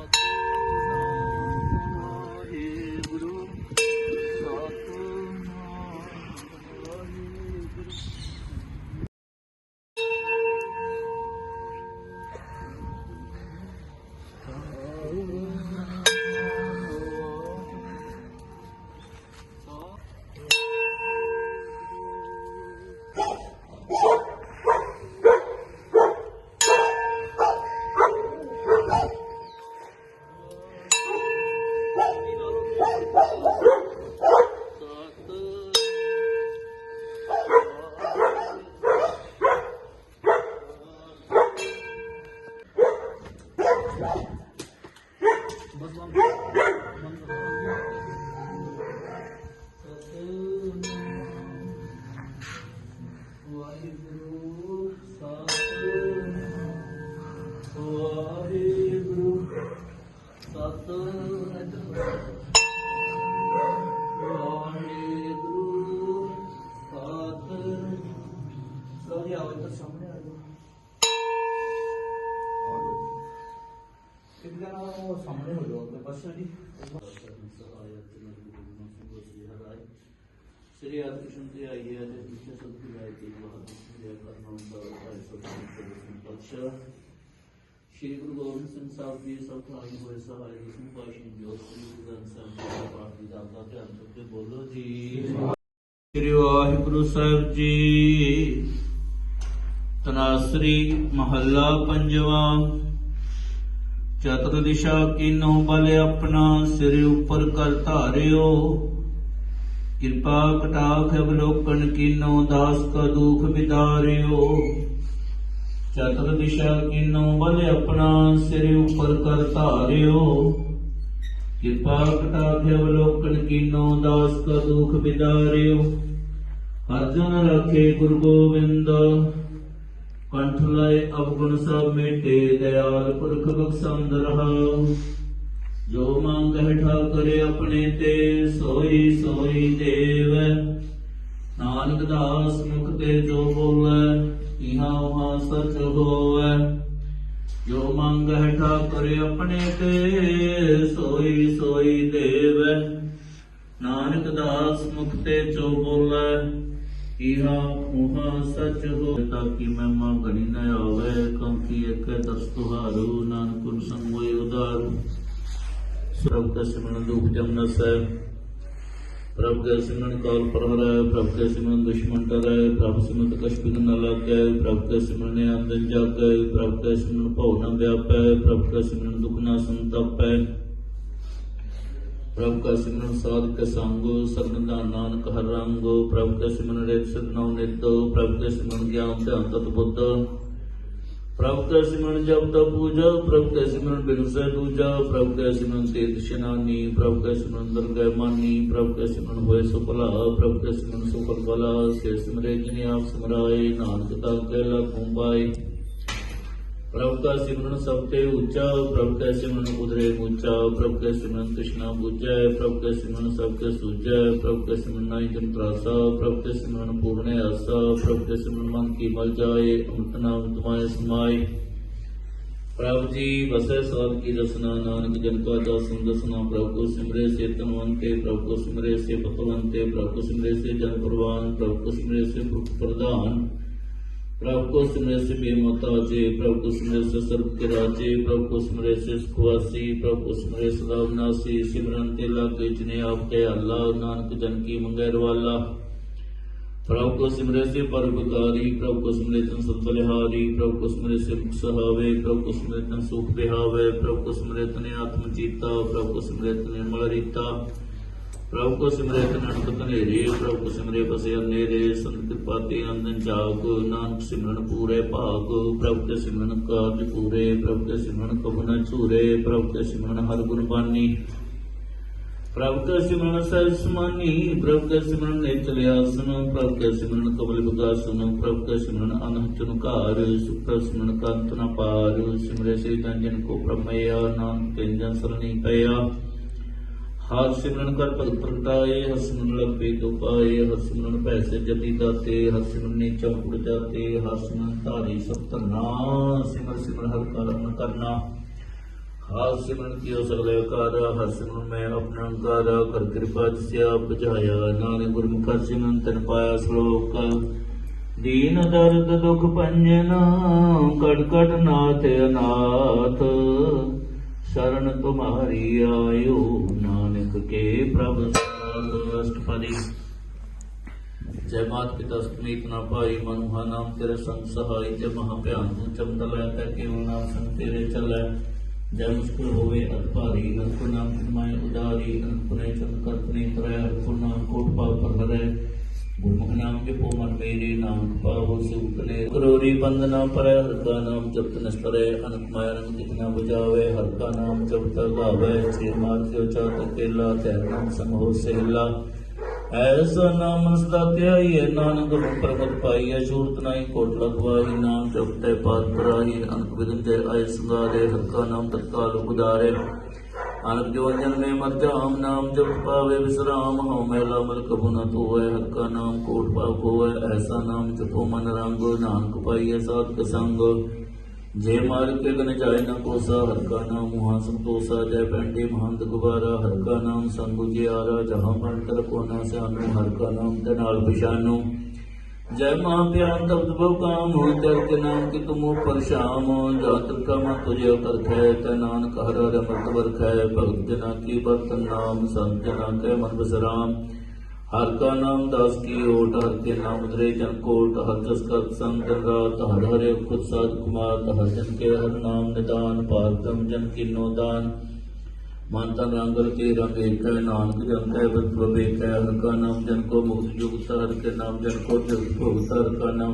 ਵਾਹਿਗੁਰੂ ਇੱਕ ਜਣਾ ਉਹ ਸਾਹਮਣੇ ਹੋ ਜਾਓ ਆਪਣੇ ਪਾਸੇ ਜੀ ਸ੍ਰੀ ਹਰਿ ਤੇ ਆਈ ਹੈ ਤੇ ਪਿੱਛੇ ਸਭ ਦੀ ਰਾਇ ਤੇ ਬਹੁਤ ਜਿਹੜਾ ਕਰਨਾ ਹੁੰਦਾ ਹੈ ਸ਼੍ਰੀ ਗੁਰੂ ਗੋਬਿੰਦ ਸਿੰਘ ਸਾਹਿਬ ਜੀ ਸਭ ਤੋਂ ਆਈ ਹੋਏ ਸਹਾਇ ਦਸਮ ਪਾਸ਼ੀ ਜੋ ਸ੍ਰੀ ਗੁਰੂ ਗ੍ਰੰਥ ਸਾਹਿਬ ਦਾ ਪਾਠ ਦੀ ਦਾਤਾ ਧਿਆਨ ਕਰਕੇ ਬੋਲੋ ਜੀ। ਸ੍ਰੀ ਵਾਹਿਗੁਰੂ ਸਾਹਿਬ ਜੀ, ਤਨਾਸਰੀ ਮਹੱਲਾ ਪੰਜਵਾ। ਚਤੁਰ ਦਿਸ਼ਾ ਕੀਨੋ ਬਲ ਆਪਣਾ ਸਿਰ ਉੱਪਰ ਕਰ ਧਾਰਿਓ। ਕਿਰਪਾ ਕਟਾਖ ਅਵਲੋਕਨ ਕੀਨੋ ਦਾਸ ਕਾ ਦੁਖ ਵਿਦਾਰਿਓ ਚਤੁਰ ਦਿਸ਼ਾ ਕੀਨੋ ਬਲ ਆਪਣਾ ਸਿਰ ਉੱਪਰ ਕਰ ਧਾਰਿਓ। ਕਿਰਪਾ ਕਟਾਖ ਅਵਲੋਕਨ ਕੀਨੋ ਦਾਸ ਕਾ ਦੁਖ ਵਿਦਾਰਿਓ ਹਰ ਰੱਖੇ ਗੁਰੂ ਗੋਬਿੰਦ। ਕੰਠ ਲਾਏ ਅਵਗੁਣ ਸਭ ਮੇਟੇ ਦਇਆਲ ਪੁਰਖ ਬਖਸ਼ੰਦ ਰਹਾਉ ਜੋ ਮੰਗ ਹੈ ਠਾਕਰੇ ਆਪਣੇ ਤੇ ਸੋਈ ਸੋਈ ਦੇਵ ਨਾਨਕ ਦਾਸ ਮੁਖ ਤੇ ਜੋ ਬੋਲੇ ਇਹਾ ਉਹਾ ਸਚ ਹੋਵੇ ਜੋ ਮੰਗ ਹੈ ਠਾਕਰੇ ਆਪਣੇ ਤੇ ਸੋਈ ਸੋਈ ਦੇਵ ਨਾਨਕ ਦਾਸ ਮੁਖ ਤੇ ਜੋ ਬੋਲੇ ਇਹਾ ਉਹਾ ਸਚ ਹੋ ਤਾਂ ਕਿ ਮਹਿਮਾ ਗਣੀ ਨ ਆਵੇ, ਕਿਉਂਕਿ ਇੱਕ ਦਸ ਤੁਹਾਰੂ, ਨਾਨਕ ਗੁਰ ਸੰਗੋਏ ਉਦਾਰੂ। ਪ੍ਰਭ ਦਾ ਸਿਮਰਨ ਦੁਖ ਜਮ ਨਸੈ ਪ੍ਰਭ ਦਾ ਸਿਮਰਨ ਕਾਲ ਪਰ ਪ੍ਰਭ ਦਾ ਸਿਮਰਨ ਦੁਸ਼ਮਨ ਟਰੈ ਪ੍ਰਭ ਸਿਮਰਨ ਕਛ ਬਿਨ ਨ ਲਾਗੈ, ਪ੍ਰਭ ਦਾ ਸਿਮਰਨ ਆਨੰਦ ਜਾਗੈ, ਪ੍ਰਭ ਦਾ ਸਿਮਰਨ ਭਉ ਨ ਵਿਆਪੈ, ਪ੍ਰਭ ਦਾ ਸਿਮਰਨ ਦੁਖ ਨ ਸੰਤਪੈ। ਪ੍ਰਭ ਦਾ ਸਿਮਰਨ ਸਾਧ ਕੇ ਸੰਗ ਸਰਨ ਦਾ ਨਾਨਕ ਹਰ ਰੰਗ, ਪ੍ਰਭ ਦਾ ਸਿਮਰਨ ਰੇਤ ਸਦਨਉ ਨਿਤ, ਪ੍ਰਭ ਦਾ ਸਿਮਰਨ ਗਿਆਨ ਧਿਆਨ ਤਤ ਬੁੱਧ। ਪ੍ਰਭ ਕੈ ਸਿਮਰਨ ਜਪ ਤਾ ਪੂਜਾ, ਪ੍ਰਭ ਕੈ ਸਿਮਰਨ ਬਿਨ ਸੈ ਦੂਜਾ, ਪ੍ਰਭ ਕੈ ਸਿਮਰਨ ਤੀਰਥ ਇਸ਼ਨਾਨੀ ਪ੍ਰਭ ਕੈ ਸਿਮਰਨ ਦਰਗਹਿ ਮਾਨੀ, ਪ੍ਰਭ ਕੈ ਸਿਮਰਨ ਹੋਏ ਸੁ ਭਲਾ, ਪ੍ਰਭ ਕੈ ਸਿਮਰਨ ਸੁਖਲ ਬਲਾ, ਸੇ ਸਿਮਰੇ ਜਿਨੇ ਆਪ ਸਿਮਰਾਏ, ਨਾਨਕ ਤਾਂ ਕੈ ਲਖੁ ਪਾਏ। ਪ੍ਰਭ ਕਾ ਸਿਮਰਨ ਸਭ ਤੇ ਉੱਚਾ ਪ੍ਰਭ ਕੈ ਸਿਮਰਨ ਉਦਰੇ ਉੱਚਾ ਪ੍ਰਭ ਕੈ ਸਿਮਰਨ ਤ੍ਰਿਸ਼ਨਾ ਬੁਝੈ ਪ੍ਰਭ ਕੈ ਸਿਮਰਨ ਸਭ ਕੇ ਸੂਝੈ ਪ੍ਰਭ ਕੈ ਸਿਮਰਨ ਨਾਹੀ ਜਨ ਤਰਾਸਾ ਪ੍ਰਭ ਕੈ ਸਿਮਰਨ ਪੂਰਨੇ ਆਸਾ ਪ੍ਰਭ ਕੈ ਸਿਮਰਨ ਮਨ ਕੀ ਮਲ ਜਾਏ, ਅੰਤ ਨਾਮ ਤੁਮਾਏ ਸਮਾਏ ਪ੍ਰਭ ਜੀ, ਵਸੈ ਸਾਧ ਕੀ ਰਸਨਾ, ਨਾਨਕ ਜਨ ਕਾ ਦਾਸਨ ਦਸਨਾ ਪ੍ਰਭ ਕੋ ਸਿਮਰੇ ਸੇ ਤਨਵੰਤੇ, ਪ੍ਰਭ ਕੋ ਸਿਮਰੇ ਸੇ ਪਤਵੰਤੇ ਪ੍ਰਭ ਕੋ ਸਿਮਰੇ ਸੇ ਜਨ ਪ੍ਰਵਾਨ, ਪ੍ਰਭ ਕੋ ਸਿਮਰੇ ਸੇ ਪੁਰਖ ਪ੍ਰਧਾਨ। प्रभु को सिमरे से बेमता जे प्रभु को सिमरे से सर्व के राजे प्रभु को सिमरे से सुखवासी प्रभु को सिमरे सदा विनाशी सिमरन ते लागे जिने आपके अल्लाह नानक जन की मंगैर वाला प्रभु को सिमरे से परोपकारी प्रभु को सिमरे तन सब बलिहारी प्रभु को सिमरे से मुख सहावे प्रभु को सिमरे तन सुख बिहावे प्रभु को सिमरे तने आत्म जीता प्रभु को सिमरे तने निर्मल रीता ਪ੍ਰਭ ਕੋ ਸਿਮਰੇ ਤਨਕ ਤਨੇਰੇ ਪ੍ਰਭ ਕੋ ਸਿਮਰੇ ਬਸੇ ਅਨੇਰੇ ਸੰਤ ਕਿਰਪਾ ਤੇ ਆਨੰਦ ਜਾਗ ਨਾਨਕ ਸਿਮਰਨ ਪੂਰੇ ਭਾਗ ਪ੍ਰਭ ਕੇ ਸਿਮਰਨ ਕਾਜ ਪੂਰੇ, ਪ੍ਰਭ ਕੇ ਸਿਮਰਨ ਕਬੁ ਨ ਪ੍ਰਭ ਕੇ ਸਿਮਰਨ ਹਰ ਗੁਣ ਬਾਨੀ। ਪ੍ਰਭ ਕੇ ਸਿਮਰਨ ਸਹਿ ਸਮਾਨੀ, ਪ੍ਰਭ ਕੇ ਸਿਮਰਨ ਨੇਚਲ ਆਸਨ, ਪ੍ਰਭ ਕੇ ਸਿਮਰਨ ਕਬਲ ਵਿਗਾਸਨ, ਪ੍ਰਭ ਕੇ ਸਿਮਰਨ ਅਨਹਤ ਚਨਕਾਰ ਸੁਖ ਸਿਮਰਨ ਕੰਤ ਨ ਪਾਰ। ਸਿਮਰੇ ਸੇ ਜਨ ਜਨ ਕੋ ਪ੍ਰਮੇਯ ਨਾਨਕ ਤੇ ਸਰਣੀ ਪਿਆ ਹਰ ਸਿਮਰਨ ਕਰ ਭਗਤ ਪ੍ਰਗਟਾਏ ਹਰ ਲੱਭੇ ਕੋ ਪਾਏ ਹਰ ਪੈਸੇ ਜਤੀ ਦਾਤੇ ਹਰ ਨੇ ਚੰਪੁੜ ਜਾਤੇ ਹਰ ਧਾਰੀ ਸਭ ਧਰਨਾ ਸਿਮਰ ਸਿਮਰ ਹਰ ਕਰਮ ਕਰਨਾ। ਹਾਸ ਸਿਮਰਨ ਕੀਓ ਸਗਲੇ ਕਾਰ ਹਰ ਸਿਮਰਨ ਮੈਂ ਆਪਣਾ ਅੰਕਾਰ ਕਰ ਕਿਰਪਾ ਜਿਸਿਆ ਬੁਝਾਇਆ, ਨਾਨਕ ਗੁਰਮੁਖ ਸਿਮਰਨ ਤਨ ਪਾਇਆ ਸ਼ਲੋਕ। ਦੀਨ ਦਰਦ ਦੁਖ ਭੰਜਨ ਕਟ ਕਟ ਨਾਥ ਅਨਾਥ, ਸ਼ਰਨ ਤੁਮਾਰੀ ਆਇਓ ਨਾਨਕ ਕੇ ਪ੍ਰਭ ਸਾਧ ਅਸ਼ਟਪਦੀ। ਜੈ ਮਾਤ ਪਿਤਾ ਸਮੇਤ ਨਾ ਭਾਈ ਮਨੁਹਾ ਨਾਮ ਤੇਰੇ ਸੰਗ ਸਹਾਈ, ਜੈ ਮਹਾ ਭਿਆਨ ਤੂੰ ਚੰਦਲਾ ਕੈ ਕੇਵਲ ਨਾਮ ਸੰਗ ਤੇਰੇ ਚੱਲੈ। ਜੈ ਮੁਸ਼ਕਿਲ ਹੋਵੇ ਅਤ ਭਾਰੀ ਅਨਕੁ ਨਾਮ ਉਦਾਰੀ ਅਨਕੁ ਚੰਦ ਕਰਤਨੇ ਕਰੈ ਅਨਕੁ ਕੋਟ ਪਾਪ ਪਰ ਹਰੈ ਗੁਰਮੁਖ ਨਾਮ ਕੇ ਮਨ ਮੇਰੇ ਨਾਮ ਪਾਵੋ ਸੇ ਉਤਲੇ ਕਰੋਰੀ ਬੰਦਨਾ ਪਰੈ ਹਰ ਕਾ ਨਾਮ ਜਪਤ ਨਸਤਰੇ ਅਨਕ ਮਾਇਆ ਰੰਗ ਕਿਤਨਾ ਬੁਝਾਵੇ ਹਰ ਕਾ ਨਾਮ ਜਪਤ ਗਾਵੇ ਛੇ ਮਾਰ ਕੇ ਉਚਾਤ ਕੇਲਾ ਤੈ ਨਾਮ ਸੰਗ ਸਹਿਲਾ ਐਸਾ ਨਾਮ ਸਦਾ ਧਿਆਈਏ ਨਾਨਕ ਗੁਰੂ ਪ੍ਰਗਟ ਪਾਈਏ ਛੂਟ ਨਾਹੀ ਕੋਟ ਲਗਵਾਈ, ਨਾਮ ਜਪਤੇ ਪਾਤ ਅਨਕ ਵਿਦਨ ਤੇ ਆਇ ਸੰਗਾਰੇ ਹਰ ਕਾ ਨਾਮ ਤਤਕਾਲ ਉਦਾਰੇ ਅਨਕ ਜੋ ਜਨ ਮੇ ਮਰ ਨਾਮ ਜਪ ਪਾਵੇ ਵਿਸਰਾਮ ਹਉ ਮੈਲਾ ਮਲ ਕਬੂ ਨ ਧੋਏ ਨਾਮ ਕੋਟ ਪਾਪ ਹੋਏ ਐਸਾ ਨਾਮ ਜਪੋ ਮਨ ਰੰਗ, ਨਾਨਕ ਪਾਈਏ ਸਾਧ ਸੰਗ। ਜੇ ਮਾਰ ਕੇ ਗਨ ਜਾਏ ਨਾ ਕੋਸਾ ਹਰ ਨਾਮ ਮੁਹਾ ਸੰਤੋਸਾ, ਜੈ ਪੈਂਡੇ ਮਹੰਤ ਗੁਬਾਰਾ ਹਰ ਕਾ ਨਾਮ ਸੰਗੁ ਜਿਆਰਾ ਜਹਾਂ ਮਨ ਤਰ ਕੋਨਾ ਸਿਆਨੂ ਹਰ ਕਾ ਨਾਮ ਤੇ ਨਾਲ ਪਛਾਨੂ ਜੈ ਮਾਂ ਪਿਆਰ ਤਬਦ ਬੋ ਕਾਮ ਹੋ ਚਰ ਕੇ ਨਾਮ ਕਿ ਤੁਮੋ ਪਰਸ਼ਾਮ ਜਾਤ ਕਮ ਤੁਜੇ ਕਰਖੈ, ਤੈ ਨਾਨਕ ਹਰ ਹਰ ਅਮਰਤ ਵਰਖੈ, ਭਗਤ ਜਨਾ ਕੀ ਬਰਤਨ ਨਾਮ, ਸੰਤ ਜਨਾ ਕੈ ਮਨ ਬਸਰਾਮ ਹਰ ਕਾ ਨਾਮ ਦਾਸ ਕੀ ਓਟ ਹਰ ਕੇ ਨਾਮ ਉਦਰੇ ਜਨ ਕੋਟ, ਹਰ ਜਸ ਕਰ ਸੰਗ ਜਨ ਰਾਤ, ਹਰ ਹਰੇ ਖੁਦ ਸਾਧ ਕੁਮਾਰ, ਹਰ ਜਨ ਕੇ ਹਰ ਨਾਮ ਨਿਦਾਨ ਪਾਰਤਮ ਜਨ ਕੀਨੋ ਦਾਨ। ਮਨ ਤਨ ਰੰਗ ਰਤੇ ਰੰਗ ਏਕੈ ਨਾਨਕ ਜਨ ਕੈ ਬਤ ਬੇਕੈ ਹਰ ਕਾ ਨਾਮ ਜਨ ਕੋ ਮੁਕਤ ਜੁਗਤ ਹਰ ਕੇ ਨਾਮ ਜਨ ਕੋ ਜਗਤ ਭੋਗਤ ਹਰ ਕਾ ਨਾਮ